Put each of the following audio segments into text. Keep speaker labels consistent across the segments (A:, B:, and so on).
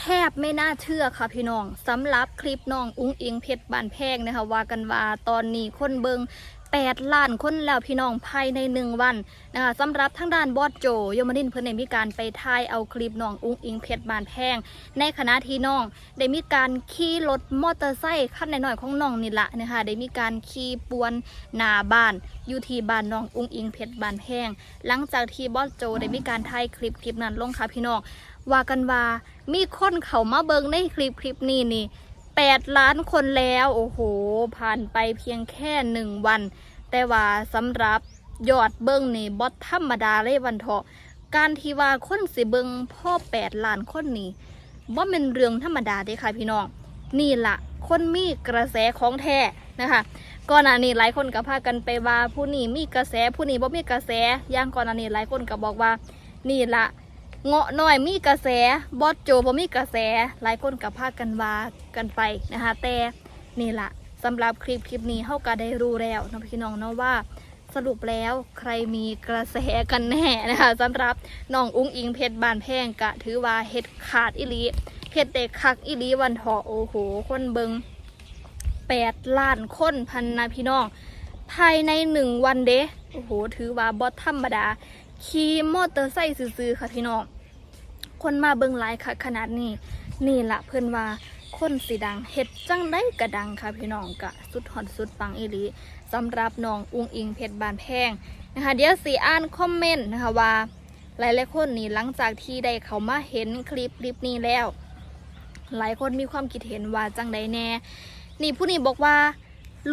A: แทบไม่น่าเชื่อค่ะพี่น้องสำหรับคลิปน้องอุ้งอิงเพชรบานแพงนะคะว่ากันว่าตอนนี้คนเบิง 8 ล้านคนแล้วพี่น้องภายในหนึ่งวันนะคะสำหรับทางด้านบอสโจยมนินเพิ่นได้มีการไปถ่ายเอาคลิปน้องอุ้งอิงเพชรบานแพง ในขณะที่น้อง ได้มีการขี่รถมอเตอร์ไซค์คันหน้อยๆของน้องนี่ละนะคะได้มีการขี่ปวนหน้าบ้านอยู่ที่บ้านน้องอุ้งอิงเพชรบานแพง หลังจากที่บอสโจได้มีการถ่ายคลิปคลิปนั้นลงค่ะพี่น้องว่ากันว่ามีคนเขามาเบิงในคลิปคลิปนี้นี่ แปดล้านคนแล้ว โอ้โห ผ่านไปเพียงแค่หนึ่งวัน แต่ว่าสำหรับยอดเบิงนี่บอธรรมดาเลยวันเถาะการที่ว่าคนสิเบิงพ่อแปดล้านคนนี่บ่เป็นเรื่องธรรมดาเด้ค่ะพี่น้อง นี่ละคนมีกระแสของแท้นะคะก่อนหน้านี้หลายคนก็พากันไปว่าผู้นี้มีกระแสผู้นี้บ่มีกระแสอย่างก่อนหน้านี้หลายคนก็บอกว่า นี่ละ เงาะน้อยมีกระแสบอสโจบ่มีกระแส หลายคนก็พากันว่ากันไปนะคะ แต่นี่ละสำหรับคลิปคลิปนี้เฮาก็ได้รู้แล้วนะพี่น้องเนาะว่าสรุปแล้วใครมีกระแสกันแน่นะคะสำหรับน้องอุ้งอิงเพชรบานแพงกะ ถือว่าเฮ็ดขาดอิลีเฮ็ดเด็กคักอิลีวันเถาะโอ้โห คนเบิงแปดล้านคนพันนะพี่น้อง ภายในหนึ่งวันเด้โอ้โห ถือว่าบอสธรรมดาขี่มอเตอร์ไซค์ซื้อๆค่ะพี่น้อง คนมาเบิ่งหลายค่ะ ขนาดนี้ นี่ละเพื่อนว่าคนสีดังเฮ็ดจังได้กระดังค่ะพี่น้องกะสุดฮอตสุดปังอีหลีสำหรับน้องอุงอิงเพชรบานแพงนะคะเดี๋ยวสีอ่านคอมเมนต์นะคะว่าหลายๆคนนี่หลังจากที่ได้เขามาเห็นคลิปคลิปนี้แล้ว หลายคนมีความคิดเห็นว่าจังใดแน่ นี่ผู้นี้บอกว่า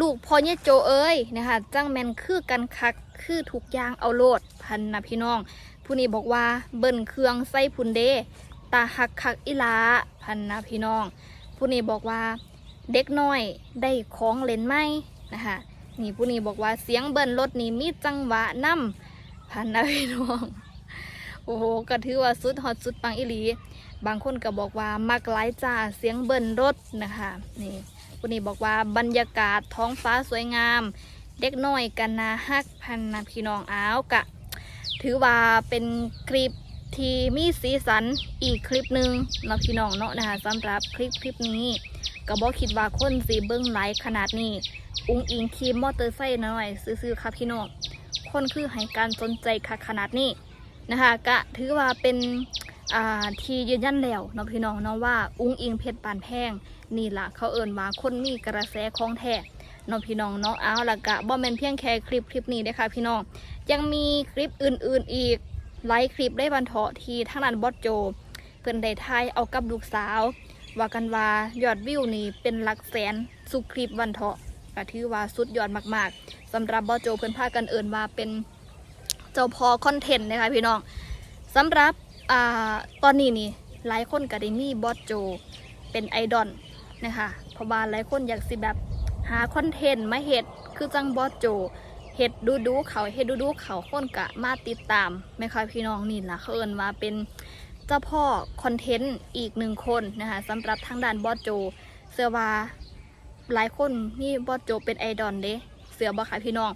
A: ลูกพ่อเนี่ยโจเอ้ยนะคะจังแมนคือกันคักคือถูกยางเอาโลดพันนะพี่น้อง ผู้นี้บอกว่าเบิ่นเครื่องใส่พุนเดตาหักคักอีหลาพันนะพี่น้อง ผู้นี้บอกว่าเด็กน้อยได้ของเล่นไหมนะคะนี่ผู้นี้บอกว่าเสียงเบิ่นรถนี่มีจังหวะนํพันนะพี่น้อง โอ้โหก็ถือว่าสุดฮอตสุดปังอีหลี บางคนก็บอกว่ามักหลายจ้าเสียงเบิ่นรถนะคะนี่ผู้นี้บอกว่าบรรยากาศท้องฟ้าสวยงาม เด็กน้อยกันนาฮักพันนะพี่น้องอ้าวกะ ถือว่าเป็นคลิปที่มีสีสันอีกคลิปหนึ่งนาะพี่น้องเนาะนะคะสำหรับคลิปคลิปนี้ก็บอกคิดว่าคนสีเบิ้งไหลขนาดนี้ อุ้งอิงขี่มอเตอร์ไซค์หน่อยซื้อๆครับพี่น้องคนคือให้การสนใจค่ะขนาดนี้นะคะกะถือว่าเป็นอ่าที่ยืนยันแล้วนาะพี่น้องเนาะว่า อุ้งอิงเพชรปานแพงนี่ล่ะเขาเอิ่นว่าคนมีกระแสของแท้ นาะพี่น้องเนาะเอาละกะบ่แม่นเพียงแค่คลิปคลิปนี้เด้ค่ะ พี่น้องยังมีคลิปอื่นๆอีกหลายคลิปได้บันเทาะที่ทางนั้นบอสโจ เพิ่อนได้ทายเอากับลูกสาว ว่ากันว่ายอดวิวนี่เป็นหลักแสนสุคลิปวันเทาะก็ถือว่าสุดยอดมากๆสำหรับบอสโจเพิ่อนพากันเอิ่นว่าเป็นเจ้าพ่อคอนเทนต์นะคะพี่น้องสำหรับอ่าตอนนี้นี่หลายคนก็ได้มีบอสโจ เป็นไอดอลนะคะเพราะว่าหลายคนอยากสิแบบ หาคอนเทนต์มาเฮ็ดคือจังบอสโจเฮ็ดดูดูเขาเฮ็ดดูดูเขาคนกะมาติดตามแม่ค่ะพี่น้องนี่ล่ะเขาเอินว่าเป็นเจ้าพ่อคอนเทนต์อีกหนึ่งคนนะคะสำหรับทางด้านบอสโจ เสือว่าหลายคนนี่บอสโจเป็นไอดอลเด้เสือบ่ค่ะพี่น้อง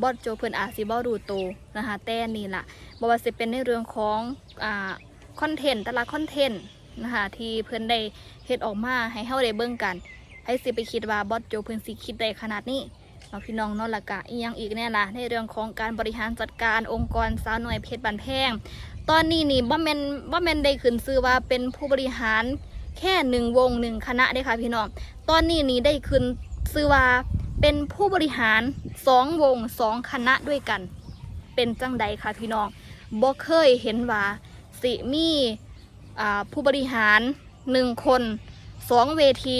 A: บอสโจเพิ่อนอาจสิบ่รู้โตนะคะแต่นี่ล่ะบ่ว่าสิเป็นในเรื่องของอ่าคอนเทนต์แต่ละคอนเทนต์นะคะที่เพิ่อนได้เฮ็ดออกมาให้เฮาได้เบิ่งกัน ให้สิไปคิดว่าบอสโจเพิ่นสิคิดได้ขนาดนี้เราพี่น้องนอนละกะอีกอยังอีกแน่ละในเรื่องของการบริหารจัดการองค์กรสาวหน่วยเพชรบันแพง ตอนนี้นี่บ่แมนบ่แมนได้ขึ้นซื้อว่าเป็นผู้บริหารแค่หนึ่งวงหนึ่งคณะเด้ค่ะพี่น้อง ตอนนี้นี่ได้ขึ้นซื้อว่าเป็นผู้บริหารสองวงสองคณะด้วยกัน เป็นจังใดค่ะพี่น้องบ่เคยเห็นว่าสิมี่ผู้บริหารหนึ่งคนสองเวที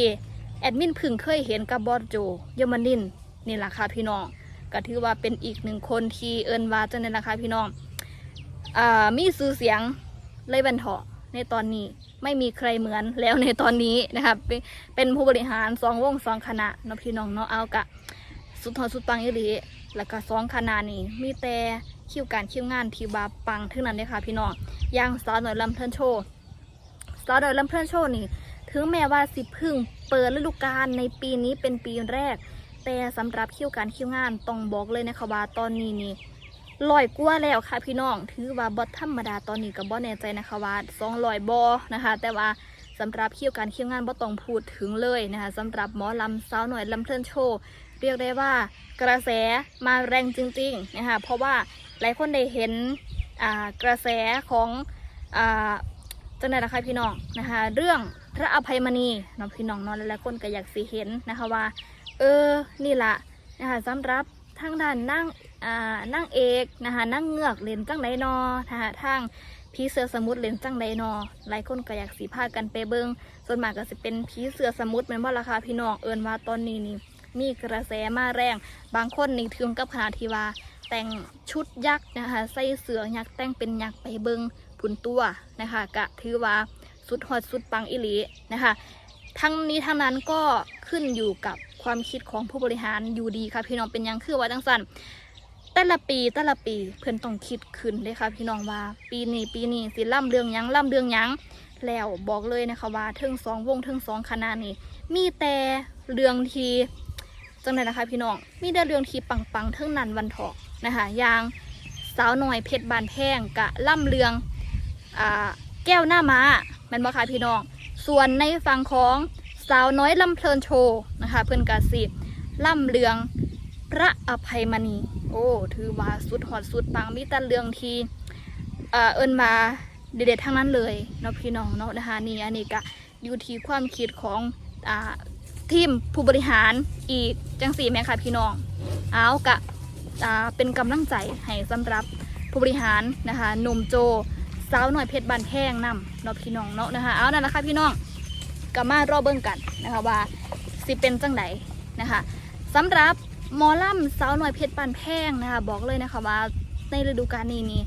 A: แอดมินพึ่งเคยเห็นกับบอสโจเยอรมนินนี่แหละค่ะพี่น้องก็ถือว่าเป็นอีกหนึ่งคนที่เอินว่าจังเลยนะคะพี่น้องอมีซื้อเสียงเลยบันเถาะในตอนนี้ไม่มีใครเหมือนแล้วในตอนนี้นะครับเป็นผู้บริหารสองวงสองคณะเนาะพี่น้องเนาะเอากะสุดทอสุดปังอีหลีแล้วก็สองคณะนี้มีแต่คิวการคิวงานทีบาปังเท่านั้นเลยค่ะพี่น้องอย่างสาวหน่อยลำเทินโชว์สาวหน่อยลำเทินโชว์นี่ ถึงแม้ว่าสิพึ่งเปิดฤดูกาลในปีนี้เป็นปีแรก แต่สำหรับคิวการคิวงานต้องบอกเลยนะคะว่าตอนนี้นี่ลอยกว่าแล้วค่ะพี่น้อง ถือว่าบอธรรมดาตอนนี้กับบอแน่ใจนะคะว่า200บอนะคะ แต่ว่าสำหรับคิวการคิวงานบ่ต้องพูดถึงเลยนะคะสำหรับหมอลำสาวหน่อยลำเพลินโชว์เรียกได้ว่ากระแสมาแรงจริงๆนะคะเพราะว่าหลายคนได้เห็นกระแสของ จังไดนะคะพี่น้องนะคะ เรื่องพระอภัยมณีเนาะพี่น้องนาะหลายๆคนก็อยากสิเห็นนะคะว่า เออนี่ละนะคะสำหรับทางด้านนั่งอ่านั่งเอกนะคะนั่งเงือกเลนจังไดนอนะคะทางผีเสือสมุทรเลนจังไดนอหลายคนก็อยากสีพากันไปเบิงส่วนมากก็จะเป็นผีเสือสมุทรแม่นว่าราคาพี่น้องเอินว่าตอนนี้นี่มีกระแสมาแรง บางคนนี่ถึงกับขนาดที่ว่าแต่งชุดยักษ์นะคะใส่เสือยักษ์แต่งเป็นยักษ์ไปเบิง ผุนตัวนะคะกะถือว่าสุดฮอดสุดปังอิลีนะคะ ทั้งนี้ทั้งนั้นก็ขึ้นอยู่กับความคิดของผู้บริหารอยู่ดีค่ะพี่น้องเป็นยังคือว่าจังสันแต่ละปีแต่ละปีเพื่อนต้องคิดขึ้นเลยค่ะพี่น้องว่า ปีนี้ปีนี้สิล่ำเรื่องยังล่ำเรื่องยังแล้วบอกเลยนะคะว่าเทิงสองวงเทิงสองคณะนี่มีแต่เรื่องทีจังไดนะคะพี่น้องมีแต่เรื่องทีปังปังๆเทิงนันวันทอกนะคะอย่างสาวหน่อยเพชรบานแพงกะล่ำเรื่อง แก้วหน้าม้าแมันบ่ค่ะพี่น้อง ส่วนในฝั่งของสาวน้อยลำเพลินโชว์นะคะ เพื่อนกาสิล่ำเลืองพระอภัยมณี โอ้ถือว่าสุดหอดสุดปังมีแต่เรืองทีเอ่อเอินมาเด็ดๆทั้งนั้นเลยเนาะพี่น้องเนาะนะคะนี่อันนี้ก็อยู่ที่ความคิดของอ่าทีมผู้บริหารอีกจังสี่แม่ค่ะพี่น้องเอากะเป็นกำลังใจให้สำหรับผู้บริหารนะคะหนุ่มโจ สาวหน่อยเพชรบานแพงนำเนาะพี่น้องเนาะนะคะเอานั่นนะคะ พี่น้องก็มารอเบิ่งกันนะคะว่าสิเป็นจังไดนะคะสำหรับหมอล่ำสาวหน่อยเพชรบานแพงนะคะ บอกเลยนะคะว่าในฤดูกาลนี้นี่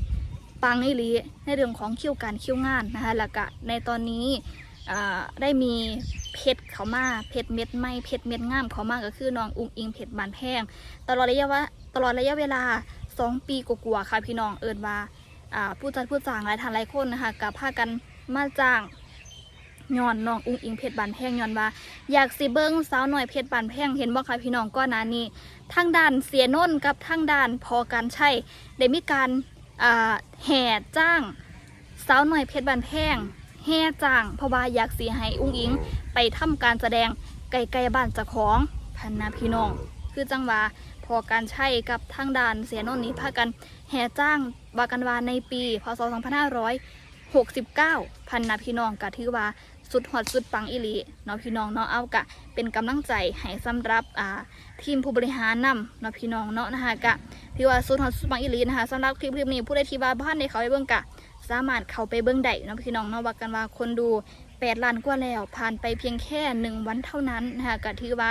A: ปังอีหลีในเรื่องของคิวการคิวงานนะคะแล้วก็ในตอนนี้ได้มีเพชรเขามาเพชรเม็ดไม่เพชรเม็ดงามเขามาก็คือน้องอุ้งอิงเพชรบานแพงตลอดระยะวะตลอดระยะเวลาสองปีกว่าๆค่ะพี่น้องเอิญว่า ผู้จัดผู้จ้างหลายท่านหลายคนนะคะกับพากันมาจ้างย้อนน้องอุ้งอิงเพชรบานแพงย้อนว่า อยากสิเบิ้งสาวหน่อยเพชรบานแพงเห็นบ่คะพี่น้องก้อนหนานี้ทางด้านเสียโนนกับทางด้านพอการใช่ได้มีการแห่จ้างสาวหน่อยเพชรบานแพงแห่จ้างเพราะว่าอยากสีให้อุ้งอิงไปทำการแสดงไกลๆบ้านเจ้าของพันนะพี่น้อง คือจังหวะ พอการใช้กับทางด้านเสียโนนนี้พากันแห่จ้างวากันวาในปี พศ 2569 พันนาพี่น้องกะถือว่าสุดหอดสุดปังอิลีเนาะพี่น้องเนาะเอากะ เป็นกำลังใจให้สำหรับอ่าทีมผู้บริหารนำเนาะพี่น้องเนาะนะคะกะถือว่าสุดหอดสุดปังอิลีนะคะสำหรับคลิปคลิปนี้ผู้ใดที่ว่าบ้านในเขาไปเบิ่งกะ สามารถเข้าไปเบิ่งได้เนาะพี่น้องเนาะว่ากันว่าคนดู8ล้านกว่าแล้วผ่านไปเพียงแค่ 1 วันเท่านั้นนะคะก็ถือว่า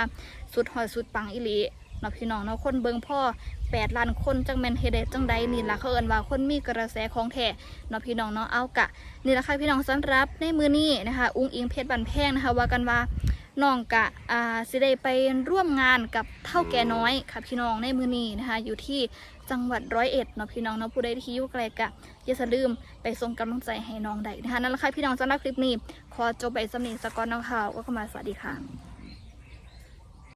A: สุดหอดสุดปังอิลี นาะพี่น้องเนาะคนเบิงพ่อ8ล้านคนจังแมนเฮเดจังใดนี่ล่ะเขาเอิ้นว่าคนมีกระแสของแท้เนาะพี่น้องเนาะเอากะนี่ล่ะค่ะพี่น้องสำหรับในมือนี้นะคะอุ้งอิงเพชรบันแพงนะคะว่ากันว่าน้องกะอ่าสิได้ไปร่วมงานกับเท่าแก่น้อยค่ะพี่น้องในมือนี้นะคะอยู่ที่จังหวัดร้อยเอ็ดเนาะพี่น้องเนาะผู้ใดที่อยู่ไกลกะอย่าลืมไปส่งกำลังใจให้น้องได้นะคะนั่นแหละค่ะพี่น้องสำหรับคลิปนี้ ขอจบไปสำนีสกอนน้องข่าก็ข้ามาสวัสดีค่ะ